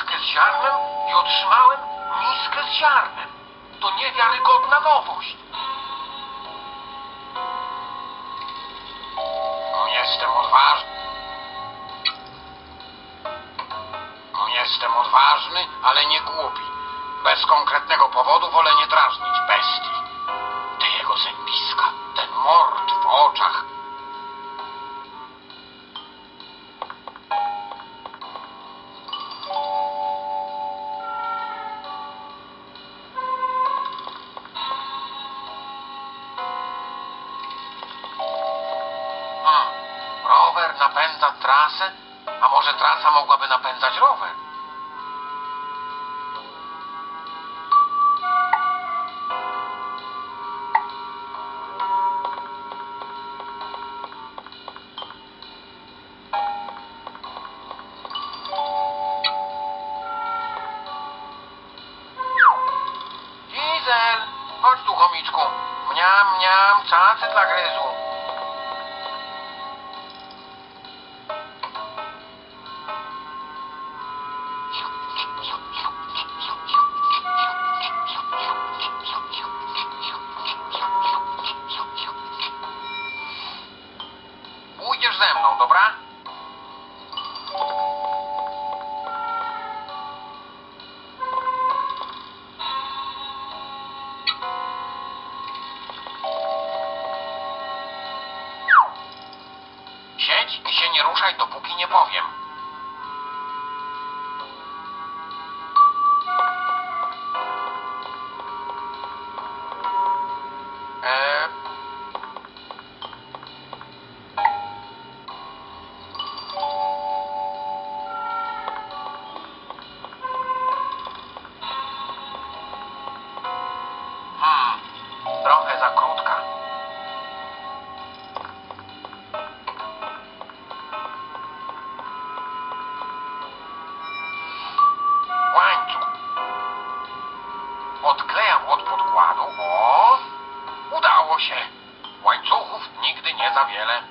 miskę z ziarnem i otrzymałem miskę z ziarnem. To niewiarygodna nowość. Jestem odważny. Jestem odważny, ale nie głupi. Bez konkretnego powodu wolę nie drażnić bestii. Te jego zębiska, ten mord w oczach. Trasę, a może trasa mogłaby napędzać rower? Diesel, chodź tu chomiczku. Mniam, mniam, cacy dla gryzu. Dobra? Siedź i się nie ruszaj, dopóki nie powiem. Się. Łańcuchów nigdy nie za wiele.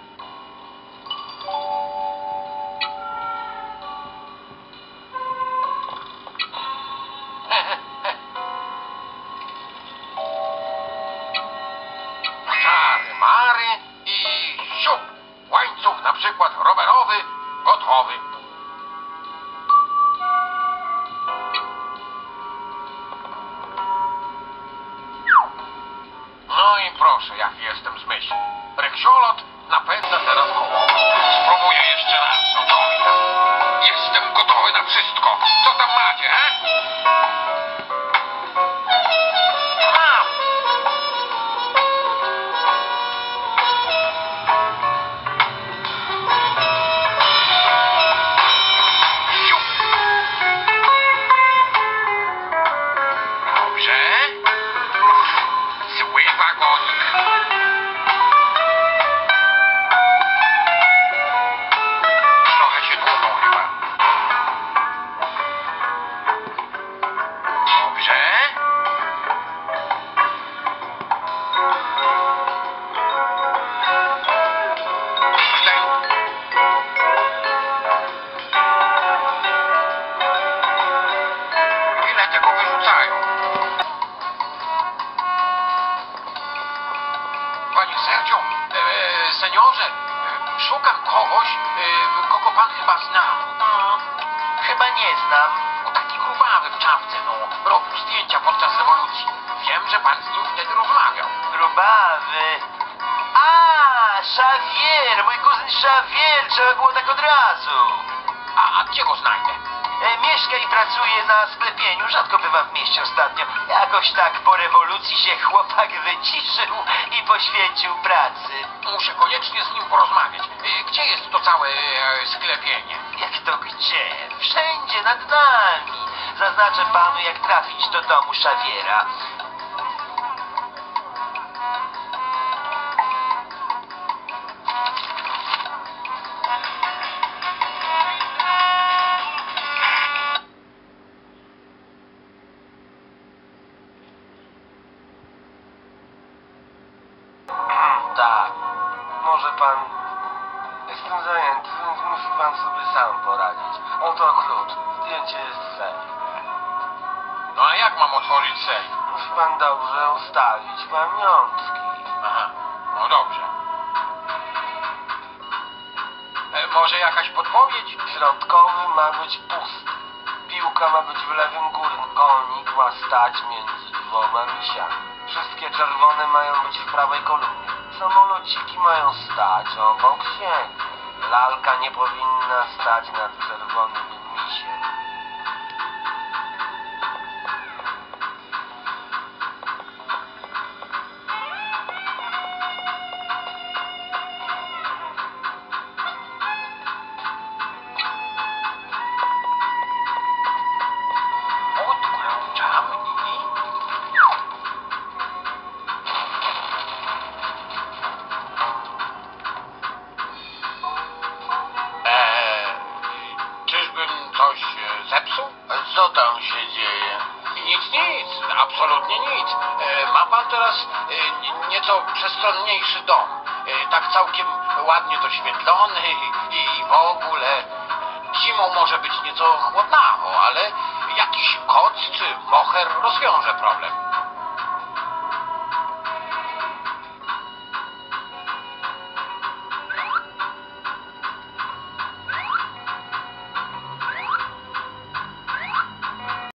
Proszę, jaki jestem zmyślny. Reksiolot napędza teraz koło. Spróbuję jeszcze raz. To mi tam. Jestem gotowy na wszystko. Co tam macie, he? Szukam kogoś, e, kogo pan chyba zna. Chyba nie znam. O taki grubawy w czapce, no. Robił zdjęcia podczas rewolucji. Wiem, że pan z nim wtedy rozmawiał. Grubawy. A, Xavier, mój kuzyn Xavier, trzeba było tak od razu. A, a gdzie go znajdę? I pracuje na sklepieniu, rzadko bywa w mieście ostatnio. Jakoś tak po rewolucji się chłopak wyciszył i poświęcił pracy. Muszę koniecznie z nim porozmawiać. E, Gdzie jest to całe e, sklepienie? Jak to gdzie? Wszędzie nad nami. Zaznaczę panu, jak trafić do domu Xaviera. Tak. Może pan... Jestem zajęty, więc musi pan sobie sam poradzić. Oto klucz. zdjęcie jest sejf. No a jak mam otworzyć sejf? Musi pan dobrze ustawić pamiątki. Aha, no dobrze. E, może jakaś podpowiedź? Środkowy ma być pusty. Piłka ma być w lewym górnym. Ma stać między dwoma misiami. Wszystkie czerwone mają być w prawej kolumnie. Samolociki mają stać obok siebie. Lalka nie powinna stać nad czerwonym ma teraz e, nieco przestronniejszy dom. E, tak całkiem ładnie doświetlony i, w ogóle. Zimą może być nieco chłodnawo, ale jakiś koc czy moher rozwiąże problem.